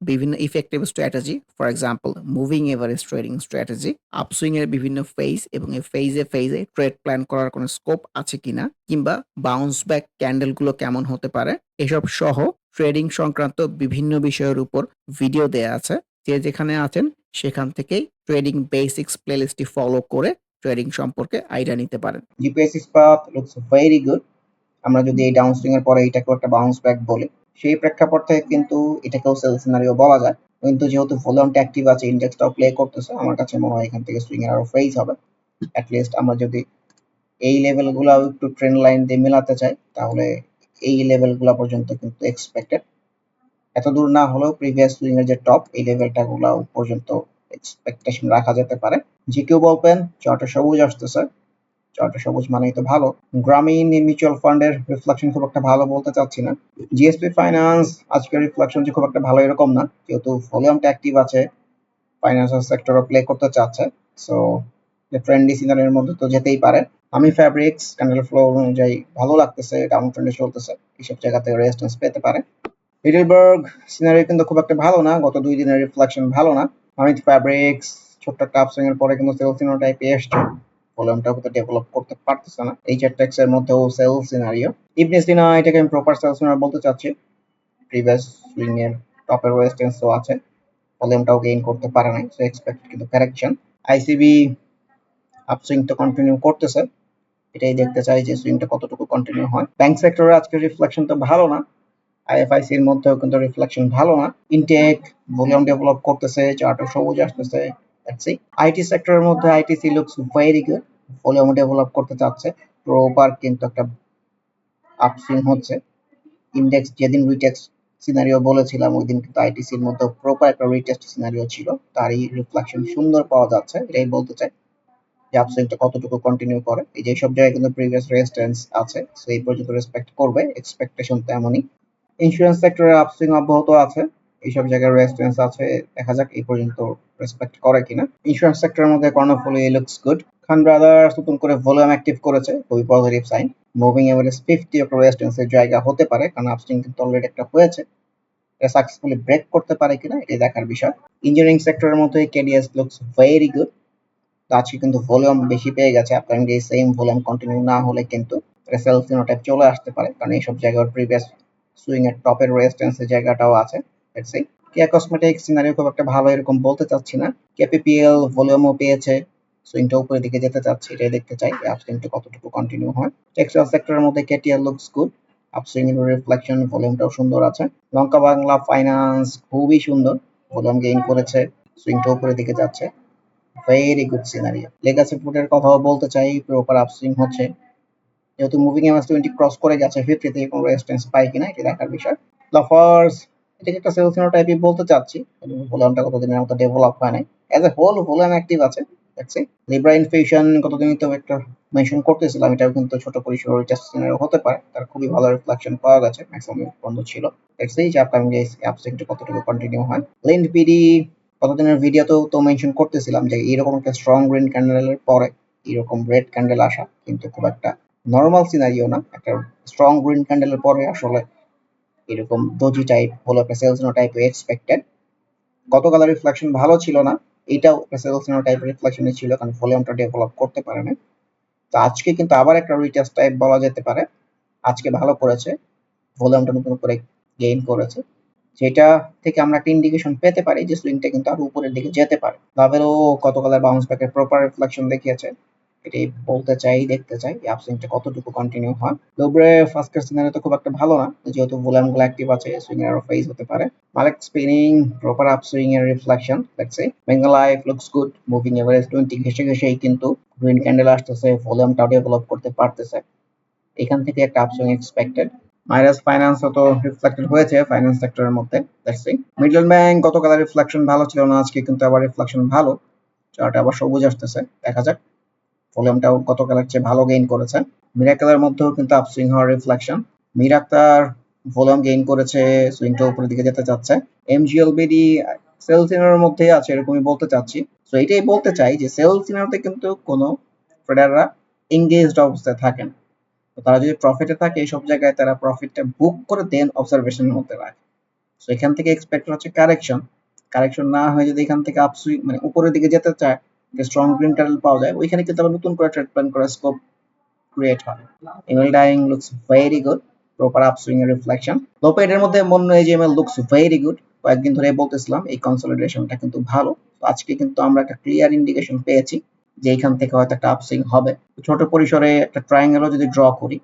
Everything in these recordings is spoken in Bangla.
বিভিন্ন effective strategy, for example moving average trading strategy, upswing এর বিভিন্ন ফেজ এবং এই ফেজে, ফেজে ট্রেড প্ল্যান করার কোনো স্কোপ আছে কিনা কিংবা বাউন্স ব্যাক ক্যান্ডেলগুলো কেমন হতে পারে, এসব সহ ট্রেডিং সংক্রান্ত বিভিন্ন বিষয়ের উপর ভিডিও দেয়া আছে। যে যেখানে আছেন সেখান থেকেই ট্রেডিং বেসিক্স প্লেলিস্টটি ফলো করে ট্রেডিং সম্পর্কে আইডিয়া নিতে পারেন। জিপিএসিস পাথ লুকস ভেরি গুড। আমরা যদি এই ডাউন সুইং এর পরে এটাকেও একটা বাউন্স ব্যাক বলি, সেই প্রেক্ষাপট থেকে কিন্তু এটাকেও সেল সিনারিও বলা যায়। কিন্তু যেহেতু ভলিউমটা অ্যাক্টিভ আছে, ইন্ডেক্সটাও প্লে করতেছে, আমার কাছে মনে হয় এখান থেকে সুইং এর আরও ফেজ হবে। এট লিস্ট আমরা যদি এই লেভেলগুলাও একটু ট্রেন্ড লাইন দিয়ে মেলাতে চাই, তাহলে এই লেভেলগুলা পর্যন্ত কিন্তু এক্সপেক্টেড। এত দূর না হলেও প্রিভিয়াস সুইং এর যে টপ, এই লেভেলটা গুলাও পর্যন্ত এক্সপেকটেশন রাখা যেতে পারে। জিকিউ বলবেন চার্টে সবুজ আসতেছে। চার্টে সবুজ মানেই তো ভালো। গ্রামীণ মিউচুয়াল ফান্ডের রিফ্লেকশন খুব একটা ভালো বলতে চাচ্ছি না। জিএসপি ফাইন্যান্স আজকের রিফ্লেকশন যে খুব একটা ভালো এরকম না। যেহেতু অ্যাক্টিভ আছে, ফাইন্যান্সিয়াল সেক্টরও প্লে করতে চাচ্ছে। সো ট্রেন্ডি মধ্যে তো যেতেই পারে। আমি ফ্যাব্রিক্স ক্যান্ডেল ফ্লো অনুযায়ী ভালো লাগতেছে, ডাউন ট্রেন্ডে চলতেছে। এইসব জায়গাতে রেজিস্ট্যান্স পেতে পারে। হিডেলবার্গ সিনারি কিন্তু খুব একটা ভালো না। গত দুই দিনের রিফ্লেকশন ভালো না। আমি ফ্যাব্রিক্স ছোট্ট আপসুইং এর পরে কিন্তু সেল সিনারিও টাইপে এসছে। ভলিউমটা কিন্তু ডেভেলপ করতে পারতেছে না। এই টেক্স এর মধ্যেও সেল সিনারিও। ইবনে সিনা এটাকে আমি প্রপার সেল সিনারিও বলতে চাচ্ছি। প্রিভিয়াস সুইং এর টপের রেজিস্ট্যান্সও আছে। ভলিউমটাও গেইন করতে পারে নাই। সো এক্সপেক্ট কিন্তু কারেকশন। আইসিবি আপসুইং তো কন্টিনিউ করতেছে। এটাই দেখতে চাই যে সুইংটা কতটুকু কন্টিনিউ হয়। ব্যাংক সেক্টরের আজকের রিফ্লেকশন তো ভালো না। আইএফআইসি এর মধ্যেও কিন্তু রিফ্লেকশন ভালো না। ইনটেক ভলিউম ডেভেলপ করতেছে, চার্টে সবুজ আসতেছে। Let's see. আইটি সেক্টরের মধ্যে ITC looks very good. Volume develop করতে চাচ্ছে। প্রপার কিন্তু একটা আপসুইং হচ্ছে। ইন্ডেক্স যেদিন রিটেস্ট সিনারিও বলেছিলাম, ওই দিন কিন্তু আইটিসির মধ্যে প্রপার একটা রিটেস্ট সিনারিও ছিল। তারই রিফ্লেকশন সুন্দর পাওয়া যাচ্ছে। এটাই বলতে চাই। যে আপসুইংটা কতটুকু কন্টিনিউ করে। এই যে সব জায়গায় কিন্তু প্রিভিয়াস রেজিস্ট্যান্স আছে। সো এই পর্যন্ত রেসপেক্ট করবে। এক্সপেকটেশন তেমনই। ইন্স্যুরেন্স সেক্টরে আপসুইং অব্যাহত আছে। এইসব জায়গায় রেজিস্ট্যান্স আছে। দেখা যাক এই পর্যন্ত রেসপেক্ট করে কিনা। ইন্স্যুরেন্স সেক্টরের মধ্যে Karnaphuli looks good. Khan brothers নতুন করে ভলিউম অ্যাক্টিভ করেছে। খুবই পজিটিভ সাইন। মুভিং এভারেজ 50 একটা রেজিস্ট্যান্সের জায়গা হতে পারে। কারণ আপসুইং কিন্তু অলরেডি একটা হয়েছে। এটা সাকসেসফুলি ব্রেক করতে পারে কিনা, এটা দেখার বিষয়। ইঞ্জিনিয়ারিং সেক্টরের মধ্যে কেডিএস লুকস ভেরি গুড। আজকে কিন্তু ভলিউম বেশি পেয়ে গেছে। Upcoming day same volume continue না হলে কিন্তু এটা সেল চলে আসতে পারে। কারণ এইসব জায়গায় প্রিভিয়াস সুইং এর টপের রেজিস্ট্যান্সের জায়গাটাও আছে। লেটস। কেয়া কসমেটিক্স সিনারিও খুব একটা ভালো এরকম বলতে চাচ্ছি না। কেপিপিএল ভলিউমও পেয়েছে। সুইংটা উপরের দিকে যেতে চাচ্ছি, এটাই দেখতে চাই। আপসুইংটা কতটুকু কন্টিনিউ হয়। টেক্সটাইল সেক্টরের মধ্যে কেটিএল লুকস গুড। আপসুইং এর রিফ্লেকশন ভলিউমটাও সুন্দর আছে। লঙ্কা বাংলা ফাইন্যান্স খুবই সুন্দর। ভলিউম গেইন করেছে। সুইংটা উপরের দিকে যাচ্ছে। Very good scenario. লেগাসি ফুডের কথাও বলতে চাই প্রপার আপসুইং হচ্ছে। যেহেতু মুভিং এমএস টোয়েন্টি ক্রস করে গেছে ফিফটি থেকে কোনো রেজিস্ট্যান্স পায় কিনা, এটা দেখার বিষয়। লাফার্স এটাকে একটা সেল সিনো টাইপই বলতে চাচ্ছি। ভলিউমটা কতদিনের মতো ডেভেলপ হয় নাই। As a whole volume active আছে। সি। লিব্রা ইনফ্লেশন কতদিনই তো একটা মেনশন করতেছিলাম এটাও কিন্তু ছোট পরিসর সিনারিও হতে পারে। তার খুবই ভালো রিফ্লেকশন পাওয়া গেছে। ম্যাক্সিমাম বন্ধ ছিল। সি যে আপকামিং ডেজ আপসুইংটা কতটুকু কন্টিনিউ হয়। লিন্ড পিডি কতদিনের ভিডিওতেও তো মেনশন করতেছিলাম যে এরকম একটা স্ট্রং গ্রিন ক্যান্ডেলের পরে এরকম রেড ক্যান্ডেল আসা কিন্তু খুব একটা নর্মাল সিনারিও না। একটা স্ট্রং গ্রিন ক্যান্ডেলের পরে আসলে এরকম দোজি টাইপ হলো একটা টাইপ এক্সপেক্টেড। গতকালের রিফ্লেকশন ভালো ছিল না। এটাও একটা টাইপের রিফ্লেকশনই ছিল, কারণ ভলিউমটা ডেভেলপ করতে পারে না তো আজকে কিন্তু আবার একটা রিটেস্ট টাইপ বলা যেতে পারে। আজকে ভালো করেছে। ভলিউমটা নতুন করে গেইন করেছে যেটা থেকে আমরা একটা ইন্ডিকেশন পেতে পারি যে সুইংটা কিন্তু আরও উপরের দিকে যেতে পারে লাভেরও গতকালের বাউন্স ব্যাকের প্রপার রিফ্লেকশন দেখিয়েছে এটাই বলতে চাই, দেখতে চাই আপসুইংটা কতটুকু কন্টিনিউ হয়। লোব্রে ফার্স্ট কেস সিনারি তো খুব একটা ভালো না, যেহেতু ভলিউমগুলো অ্যাক্টিভ আছে সুইং এর ফেজ হতে পারে। মালিক স্পিনিং প্রপার আপসুইং এর reflection let's Bengal life looks good moving average 20 ঘেসে ঘেসেই কিন্তু গ্রিন ক্যান্ডেল আসতেছে ভলিউমটাও ডেভেলপ করতে পারতেছে। এখান থেকে একটা আপসুইং এক্সপেক্টেড মাইরাস ফাইন্যান্স তো রিফ্লেক্টেড হয়েছে ফাইন্যান্স সেক্টরের মধ্যে লেটস সি মিডল ব্যাংক গতকালের রিফ্লেকশন ভালো ছিল না, আজকে কিন্তু আবার রিফ্লেকশন ভালো। চার্ট আবার সবুজ আসতেছে, দেখা যাক। ভলিউমটাও গতকালের চেয়ে ভালো গেইন করেছে। মিরাকেলের মধ্যেও কিন্তু আপসুইং হওয়ার রিফ্লেকশন মিরাক্তার ভলিউম গেইন করেছে সুইংটা উপরের দিকে যেতে চাচ্ছে। এমজিএলবিডি সেল সিনারের মধ্যে আছে, এরকমই বলতে চাচ্ছি। তো এটাই বলতে চাই যে সেল সিনারতে কিন্তু কোনো ট্রেডাররা এঙ্গেজড অবস্থায় থাকেন তো তারা যদি প্রফিটে থাকে, এইসব জায়গায় তারা প্রফিটটা বুক করে দেন অবজারভেশনের মধ্যে রাখে। তো এখান থেকে এক্সপেক্ট হচ্ছে কারেকশন কারেকশন না হয়ে যদি এখান থেকে আপসুইং মানে উপরের দিকে যেতে চায় যে স্ট্রং গ্রিন ক্যান্ডেল পাওয়া যায়। ওইখানে কিন্তু আবার নতুন করে ট্রেড প্ল্যান করার স্কোপ ক্রিয়েট হয় email dyeing looks very good proper upswing এর রিফ্লেকশন লোপেড এর মধ্যে মনে হয় যে ইমেল লুকস ভেরি গুড কয়েকদিন ধরে বলতেছিলাম, এই কনসলিডেশনটা কিন্তু ভালো। আজকে কিন্তু আমরা একটা ক্লিয়ার ইন্ডিকেশন পেয়েছি যে এখান থেকে হয়তো একটা আপসুইং হবে। ছোট পরিসরে একটা ট্রায়াঙ্গেলও যদি ড্র করি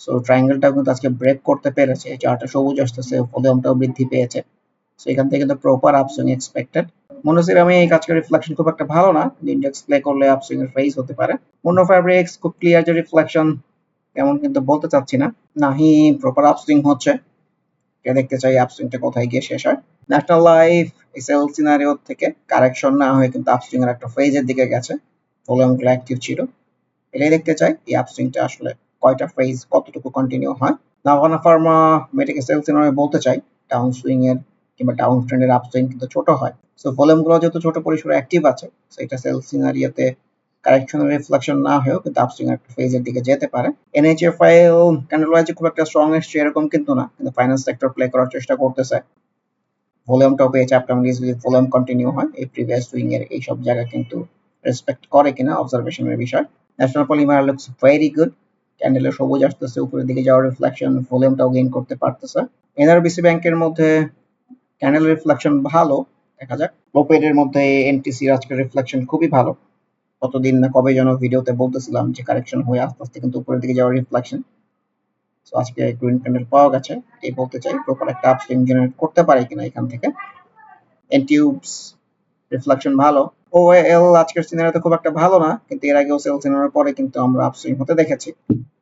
সো ট্রায়াঙ্গেলটাও কিন্তু আজকে ব্রেক করতে পেরেছে। চারটা সবুজ আসতেছে ভলিউমটাও বৃদ্ধি পেয়েছে। সো এখান থেকে কিন্তু প্রপার আপসুইং এক্সপেক্টেড মনোসির আমি এই কাজকে রিফ্লেকশন খুব একটা ভালো না ইন্ডেক্স প্লে করলে আপসুইং এর ফেস হতে পারে। মনো ফ্যাব্রিক্স খুব ক্লিয়ার যে রিফ্লেকশন কেমন কিন্তু বলতে চাচ্ছি না। নাহি প্রপার আপসুইং হচ্ছে। দেখতে চাই আপসুইংটা কোথায় গিয়ে শেষ হয়? ন্যাশনাল লাইফ এসএল সিনারিও থেকে কারেকশন না হয়ে কিন্তু আপসুইং এর একটা ফেজের দিকে গেছে। ভলিউমগুলো অ্যাক্টিভ ছিল। এটাই দেখতে চাই, এই আপসুইংটা আসলে কয়টা ফেজ কতটুকু কন্টিনিউ হয়। নাভানা ফার্মা মেডিকে সেল সিনারিও বলতে চাই ডাউন সুইং এর কিংবা ডাউন ট্রেন্ডের আপসুইং কিন্তু ছোট হয়। সো ভলিউমগুলো যেহেতু ছোট পরিসরে অ্যাক্টিভ আছে। সো এটা সেল সিনারিওতে কারেকশনের রিফ্লেকশন না হয়েও কিন্তু আপসুইং একটা ফেজের দিকে যেতে পারে। এনএইচএ ফাইল ক্যান্ডেল ওয়াইজে খুব একটা স্ট্রং এসছে এরকম কিন্তু না। কিন্তু ফাইন্যান্স সেক্টর প্লে করার চেষ্টা করতেছে। ভলিউমটাও পেয়েছে আপনার যদি ভলিউম কন্টিনিউ হয়, এই প্রিভিয়াস সুইং এর এই সব জায়গা কিন্তু রেসপেক্ট করে কিনা অবজারভেশনের বিষয়। National polymer looks very good ক্যান্ডেলের সবুজ আসতেছে, উপরের দিকে যাওয়ার রিফ্লেকশন ভলিউমটাও গেইন করতে পারতেছে। এনআরবিসি ব্যাংকের মধ্যে ক্যান্ডেল রিফ্লেকশন ভালো। দেখা যাক লোপেডের মধ্যে এনটিসি আজকের রিফ্লেকশন খুবই ভালো। কতদিন না কবে যেন ভিডিওতে বলতেছিলাম যে কারেকশন হয়ে আস্তে আস্তে কিন্তু উপরের দিকে যাওয়ার রিফ্লেকশন সো আজকে গ্রিন ক্যান্ডেল পাওয়া গেছে এই বলতে চাই প্রপার একটা আপসুইং জেনারেট করতে পারে কিনা এখান থেকে। এনটিউবস রিফ্লেকশন ভালো। ও এল আজকের সিনারিতে খুব একটা ভালো না, কিন্তু এর আগেও সেল সিনারির পরে কিন্তু আমরা আপসুইং হতে দেখেছি।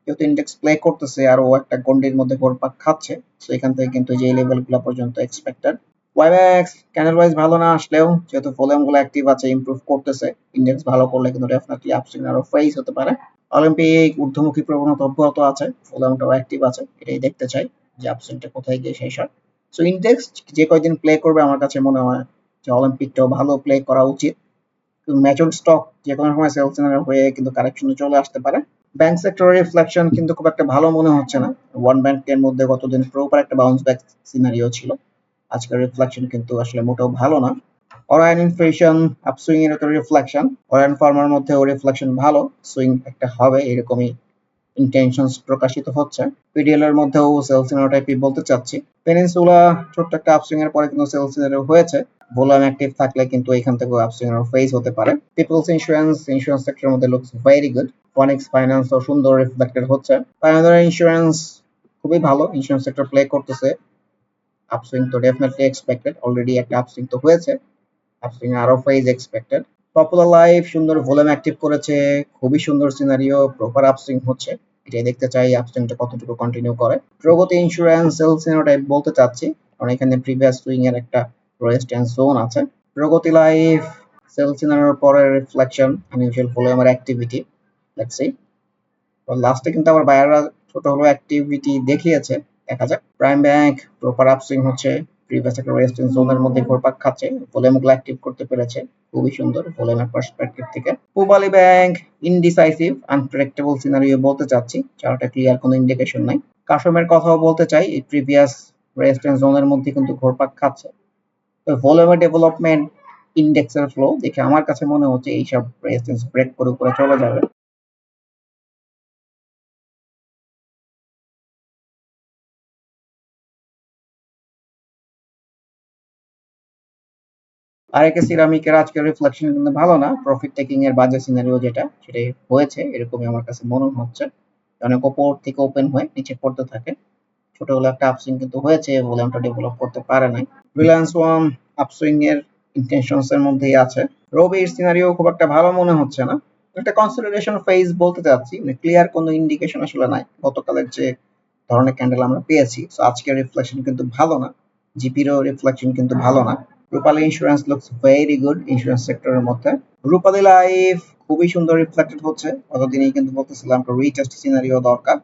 যেহেতু ইন্ডেক্স প্লে করতেছে, আর ও একটা গন্ডির মধ্যে ঘোরপাক খাচ্ছে সো এখান থেকে কিন্তু যে লেভেলগুলো পর্যন্ত এক্সপেক্টেড ওয়াইব্যাক্স ক্যান্ডেল ওয়াইজ ভালো না আসলেও, যেহেতু ভলিউমগুলো অ্যাক্টিভ আছে ইমপ্রুভ করতেছে। ইন্ডেক্স ভালো করলে কিন্তু ডেফিনেটলি আপসুইং আরও ফেস হতে পারে। অলিম্পিক ঊর্ধ্বমুখী প্রবণতা অব্যাহত আছে, ভলিউমটাও অ্যাক্টিভ আছে, এটাই দেখতে চাই যে আপসুইংটা কোথায় গিয়ে শেষ হয়। সো ইন্ডেক্স যে কয়দিন প্লে করবে আমার কাছে মনে হয় যে অলিম্পিকটাও ভালো প্লে করা উচিত। ম্যাচুর স্টক যে কোনো সময় সেলস হয়ে কিন্তু কারেকশনে চলে আসতে পারে। ব্যাংক সেক্টরের রিফ্লেকশন কিন্তু খুব একটা ভালো মনে হচ্ছে না। ওয়ান ব্যাংকের মধ্যে গতদিন প্রপার একটা বাউন্স ব্যাক সিনারিও ছিল। আজকের রিফ্লেকশন কিন্তু আসলে মোটেও ভালো না। অরায়ন ইনফ্লেশন আপসুইং এর একটা রিফ্লেকশন অরায়ন ফার্মার মধ্যে ও রিফ্লেকশন ভালো সুইং একটা হবে, এরকমই ইন্টেনশনস প্রকাশিত হচ্ছে। পিডিএল এর মধ্যেও সেল সিনারো টাইপই বলতে চাচ্ছি। পেনিনসুলা ছোট্ট একটা আপসুইং এর পরে কিন্তু সেল সিনারো হয়েছে। ভলিউম অ্যাক্টিভ থাকলে কিন্তু এখান থেকে আপসুইং এর ফেজ হতে পারে। পিপলস ইন্স্যুরেন্স ইন্স্যুরেন্স সেক্টরের মধ্যে looks very good Phoenix finance ও সুন্দর রিফ্লেক্টেড হচ্ছে। পাইনাদার ইন্স্যুরেন্স খুবই ভালো ইন্স্যুরেন্স সেক্টর প্লে করতেছে। আপসুইং তো ডেফিনেটলি এক্সপেক্টেড অলরেডি একটা আপসুইং তো হয়েছে আপসুইং আরও ফেজ এক্সপেক্টেড পপুলার লাইফ সুন্দর ভলিউম অ্যাক্টিভ করেছে, খুবই সুন্দর সিনারিও প্রপার আপসুইং হচ্ছে, এটাই দেখতে চাই আপসুইংটা কতটুকু কন্টিনিউ করে। প্রগতি ইন্স্যুরেন্স সেল সিনোটাইপ বলতে চাচ্ছি, কারণ এখানে প্রিভিয়াস সুইং এর একটা রেজিস্ট্যান্স জোন আছে। প্রগতি লাইফ সেল সিনারিওর পরে রিফ্লেকশন আনইউজুয়াল ভলিউমের অ্যাক্টিভিটি লেটস সি লাস্টে কিন্তু আবার বায়াররা ছোট হলো অ্যাক্টিভিটি দেখিয়েছে দেখা যাক প্রাইম ব্যাংক প্রপার আপসুইং হচ্ছে প্রিভিয়াস একটা রেজিস্ট্যান্স জোনের মধ্যে ঘোরপাক খাচ্ছে ভলিউমগুলো অ্যাক্টিভ করতে পেরেছে, খুবই সুন্দর ভলিউমের পার্সপেক্টিভ থেকে। Pubali bank indecisive unpredictable scenario বলতে চাচ্ছি, চারটা ক্লিয়ার কোনো ইন্ডিকেশন নাই। কাশমের কথাও বলতে চাই, এই প্রিভিয়াস রেজিস্ট্যান্স জোনের মধ্যে কিন্তু ঘোরপাক খাচ্ছে। তো ভলিউমের ডেভেলপমেন্ট ইন্ডেক্সের ফ্লো দেখে আমার কাছে মনে হচ্ছে এইসব রেজিস্ট্যান্স ব্রেক করে উপরে চলে যাবে। আরেকে সিরামিকের আজকের রিফ্লেকশন কিন্তু ভালো না প্রফিট টেকিং এর বাজে সিনারিও যেটা, সেটাই হয়েছে, এরকমই আমার কাছে মনে হচ্ছে। অনেক ওপর থেকে ওপেন হয়ে নিচে পড়তে থাকে। ছোট হলে একটা আপসুইং কিন্তু হয়েছে ভলিউমটা ডেভেলপ করতে পারে নাই। রিলায়েন্স ওয়ান আপসুইং এর ইন্টেনশনস এর মধ্যেই আছে। রবির সিনারিও খুব একটা ভালো মনে হচ্ছে না। একটা কনসিডারেশন ফেজ বলতে চাচ্ছি মানে ক্লিয়ার কোনো ইন্ডিকেশন আসলে নাই। গতকালের যে ধরনের ক্যান্ডেল আমরা পেয়েছি সো আজকের রিফ্লেকশন কিন্তু ভালো না। জিপিরও রিফ্লেকশন কিন্তু ভালো না। Rupali insurance looks very good insurance সেক্টরের মধ্যে। রূপালী লাইফ খুবই সুন্দর রিফ্লেক্টেড হচ্ছে। গতদিনই কিন্তু বলতেছিলাম একটা রিটেস্ট সিনারিও দরকার।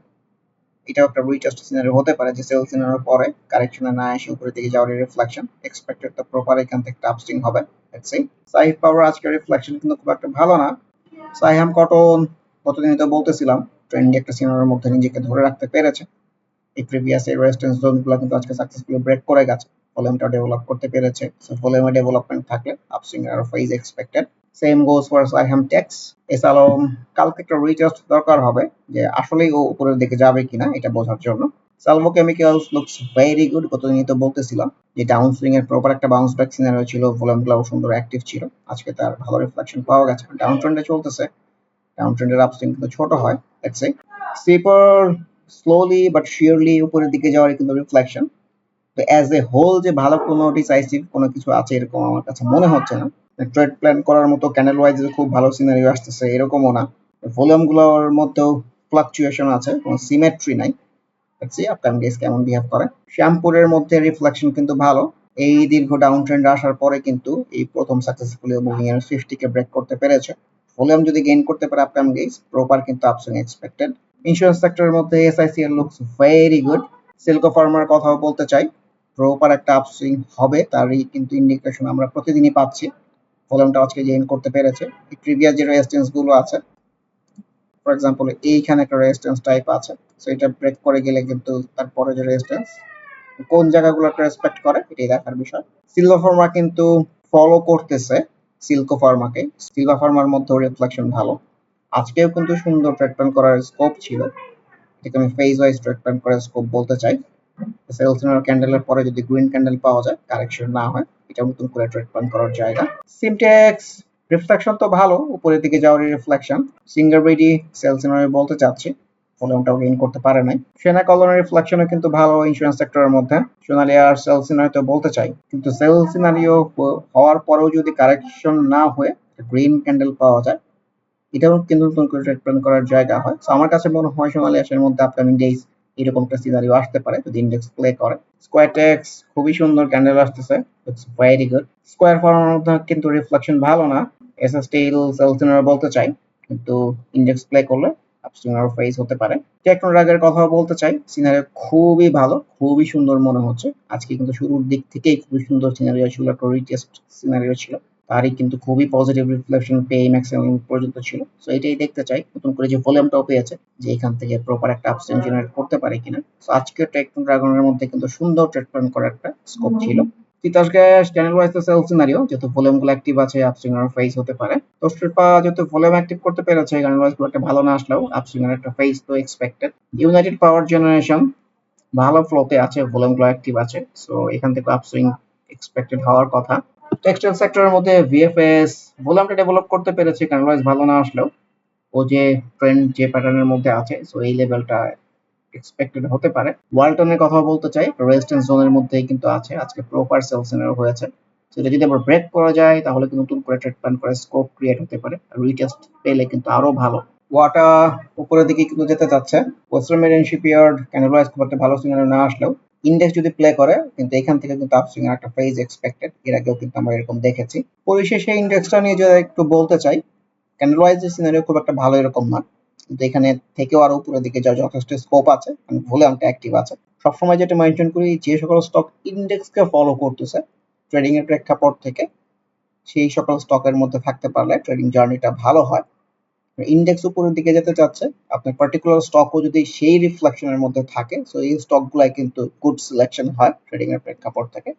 এটাও একটা রিটেস্ট সিনারি হতে পারে যে সেল সিনারির পরে কারেকশনে না এসে উপরের দিকে যাওয়ার রিফ্লেকশন এক্সপেক্টেড তো প্রপার এখান থেকে একটা আপস্টিং হবে। লেটস সি পাওয়ার আজকের রিফ্লেকশন কিন্তু খুব একটা ভালো না। সাইহাম কটন গতদিনই তো বলতেছিলাম ট্রেন্ডি একটা সিনারির মধ্যে নিজেকে ধরে রাখতে পেরেছে। এই প্রিভিয়াস এই রেজিস্ট্যান্স জোনগুলো কিন্তু আজকে সাকসেসফুলি ব্রেক করে গেছে। ভলিউমটা ডেভেলপ করতে পেরেছে। সো ভলিউমে ডেভেলপমেন্ট থাকলে আপসুইং এর phase expected same goes for Saiham tex Alam কালকে একটা রিটেস্ট দরকার হবে যে আসলেই ও উপরের দিকে যাবে কিনা, এটা বোঝার জন্য। Salvo chemicals looks very good গতদিনই তো বলতেছিলাম যে ডাউন সুইং এর প্রপার একটা বাউন্স ব্যাক সিনারিও ছিল ভলিউমগুলো সুন্দর অ্যাক্টিভ ছিল। আজকে তার ভালো রিফ্লেকশন পাওয়া গেছে। ডাউন ট্রেন্ডে চলতেছে। ডাউন ট্রেন্ডের আপসুইং কিন্তু ছোট হয় let's say slipper slowly but surely উপরের দিকে যাওয়ার কিন্তু রিফ্লেকশন তো অ্যাজ এ হোল যে ভালো কোনো ডিসাইসিভ কোনো কিছু আছে এরকম আমার কাছে মনে হচ্ছে না। ট্রেড প্ল্যান করার মতো ক্যান্ডেল ওয়াইজ খুব ভালো সিনারিও আসতেছে, এরকমও না। ভলিউমগুলোর মধ্যেও ফ্লাকচুয়েশন আছে, কোনো সিমেট্রি নাই। দেখছি আপকামিং ডেজ কেমন বিহেভ করে। শ্যামপুরের মধ্যে রিফ্লেকশন কিন্তু ভালো। এই দীর্ঘ ডাউন ট্রেন্ড আসার পরে কিন্তু এই প্রথম সাকসেসফুলি মুভিং এর ফিফটিকে ব্রেক করতে পেরেছে। ভলিউম যদি গেইন করতে পারে আপকামিং ডেজ প্রপার কিন্তু আপসুইং এক্সপেক্টেড ইন্স্যুরেন্স সেক্টরের মধ্যে SICL looks very good Silco farmer কথাও বলতে চাই। প্রপার একটা আপসুইং হবে, তারই কিন্তু ইন্ডিকেশন আমরা প্রতিদিনই পাচ্ছি। ভলিউমটা আজকে গেইন করতে পেরেছে। প্রিভিয়াস যে রেজিস্ট্যান্সগুলো আছে ফর এক্সাম্পল এইখানে একটা রেজিস্ট্যান্স টাইপ আছে সো এটা ব্রেক করে গেলে কিন্তু তারপরে যে রেজিস্ট্যান্স কোন জায়গাগুলোকে রেসপেক্ট করে, এটাই দেখার বিষয়। সিলভা ফার্মা কিন্তু ফলো করতেছে সিল্কো ফার্মাকে সিলভা ফার্মার মধ্যেও রিফ্লেকশন ভালো। আজকেও কিন্তু সুন্দর ট্রেড করার স্কোপ ছিল। এটাকে আমি ফেজ ওয়াইজ ট্রেড করার স্কোপ বলতে চাই। সেলসিনার ক্যান্ডেলের পরে যদি গ্রিন ক্যান্ডেল পাওয়া যায় কারেকশন না হয়, এটা নতুন করে ট্রেড করার জায়গা। সিমটেক্স রিফ্লেকশন তো ভালো, উপরের দিকে যাওয়ার রিফ্লেকশন সিঙ্গার বেডি বলতে চাচ্ছি গেইন করতে পারে নাই। সেনা কলনের রিফ্লেকশনও কিন্তু ভালো ইন্স্যুরেন্স সেক্টরের মধ্যে, সোনালি আর তো বলতে চাই। কিন্তু সেল সিনারিও হওয়ার পরেও যদি কারেকশন না হয়ে গ্রিন ক্যান্ডেল পাওয়া যায়, এটাও কিন্তু নতুন করে ট্রেড করার জায়গা হয়। সো আমার কাছে মনে হয় সোনালি আসের মধ্যে আপকামিং ডেজ এরকম একটা সিনারিও আসতে পারে, যদি ইন্ডেক্স প্লে করে। স্কোয়ার টেক্স খুবই সুন্দর ক্যান্ডেল আসতেছে ইটস ভেরি গুড স্কোয়ার ফর্মের মধ্যে কিন্তু রিফ্লেকশন ভালো না। এস এস সেলসিনার বলতে চাই, কিন্তু ইন্ডেক্স প্লে করলে আপস্ট্রিমার ফেস হতে পারে। টেকনো রাগের কথা বলতে চাই সিনারিও খুবই ভালো, খুবই সুন্দর মনে হচ্ছে। আজকে কিন্তু শুরুর দিক থেকেই খুবই সুন্দর সিনারিও ছিল, একটা রিটেস্ট সিনারিও ছিল। তারই কিন্তু খুবই পজিটিভ রিফ্লেকশন পেয়ে ম্যাক্সিমাম পর্যন্ত ছিল। সো এটাই দেখতে চাই। নতুন করে যে ভলিউমটাও পেয়েছে যে এখান থেকে প্রপার একটা আপস্ট্রিম জেনারেট করতে পারে কিনা। সো আজকে টেকনো ড্রাগনের মধ্যে কিন্তু সুন্দর ট্রেড প্ল্যান করার একটা স্কোপ ছিল। তিতাস গ্যাস চ্যানেল ওয়াইজ তো সেল সিনারিও যেহেতু ভলিউমগুলো অ্যাক্টিভ আছে আপস্ট্রিমার ফেস হতে পারে। তো স্ট্রিপা যেহেতু ভলিউম অ্যাক্টিভ করতে পেরেছে চ্যানেল ওয়াইজ খুব একটা ভালো না আসলেও আপস্ট্রিমার একটা ফেস তো এক্সপেক্টেড ইউনাইটেড পাওয়ার জেনারেশন ভালো ফ্লোতে আছে ভলিউমগুলো অ্যাক্টিভ আছে। সো এখান থেকে আপসুইং এক্সপেক্টেড হওয়ার কথা। টেক্সটাইল সেক্টরের মধ্যে ভিএফএস ভলিউমটা ডেভেলপ করতে পেরেছে ওয়াইজ ভালো না আসলেও। ও যে ট্রেন্ড যে প্যাটার্নের মধ্যে আছে সো এই লেভেলটা এক্সপেক্টেড হতে পারে। ওয়ালটনের কথা বলতে চাই রেজিস্ট্যান্স জোনের মধ্যেই কিন্তু আছে, আজকে প্রপার সেল সিনারি হয়েছে। সেটা যদি আবার ব্রেক করা যায়, তাহলে কিন্তু নতুন করে ট্রেড প্ল্যান করে স্কোপ ক্রিয়েট হতে পারে রিটেস্ট পেলে কিন্তু আরও ভালো। ওয়াটা উপরের দিকে কিন্তু যেতে যাচ্ছে ওয়েস্টার্ন মেরিন শিপইয়ার্ড ক্যানালাইজ খুব একটা ভালো সিনারি না আসলেও। ইন্ডেক্স যদি প্লে করে, কিন্তু এখান থেকে কিন্তু আপসুইং এর একটা ফেজ এক্সপেক্টেড এর আগেও কিন্তু আমরা এরকম দেখেছি। পরিশেষে ইন্ডেক্সটা নিয়ে যদি একটু বলতে চাই ক্যান্ডেলওয়াইজ যে সিনারিও খুব একটা ভালো এরকম না। কিন্তু এখানে থেকেও আরও উপরের দিকে যাওয়ার যথেষ্ট স্কোপ আছে, কারণ ভলিউমটা অ্যাক্টিভ আছে। সবসময় যেটা মেনশন করি, যে সকল স্টক ইন্ডেক্সকে ফলো করতেছে ট্রেডিং এর প্রেক্ষাপট থেকে, সেই সকল স্টকের মধ্যে থাকতে পারলে ট্রেডিং জার্নিটা ভালো হয়। ইন্ডেক্স উপরের দিকে যেতে চাচ্ছে, আপনার পার্টিকুলার স্টকও যদি সেই রিফ্লেকশনের মধ্যে থাকে সো এই স্টকগুলাই কিন্তু গুড সিলেকশন হয় ট্রেডিং এর প্রেক্ষাপট থেকে।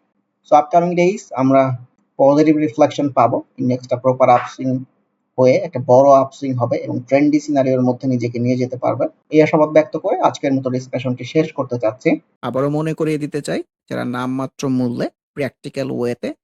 সো আপকামিং ডেইজ আমরা পজিটিভ রিফ্লেকশন পাবো ইন্ডেক্সটা প্রপার আপসুইং হয়ে একটা বড় আপসুইং হবে এবং ট্রেন্ডি সিনারিওর মধ্যে নিজেকে নিয়ে যেতে পারবে। এই আশাবাদ ব্যক্ত করে আজকের মতো ডিসকাশনটি শেষ করতে চাচ্ছি। আবারও মনে করিয়ে দিতে চাই, যারা নামমাত্র মূল্যে প্র্যাকটিক্যাল ওয়েতে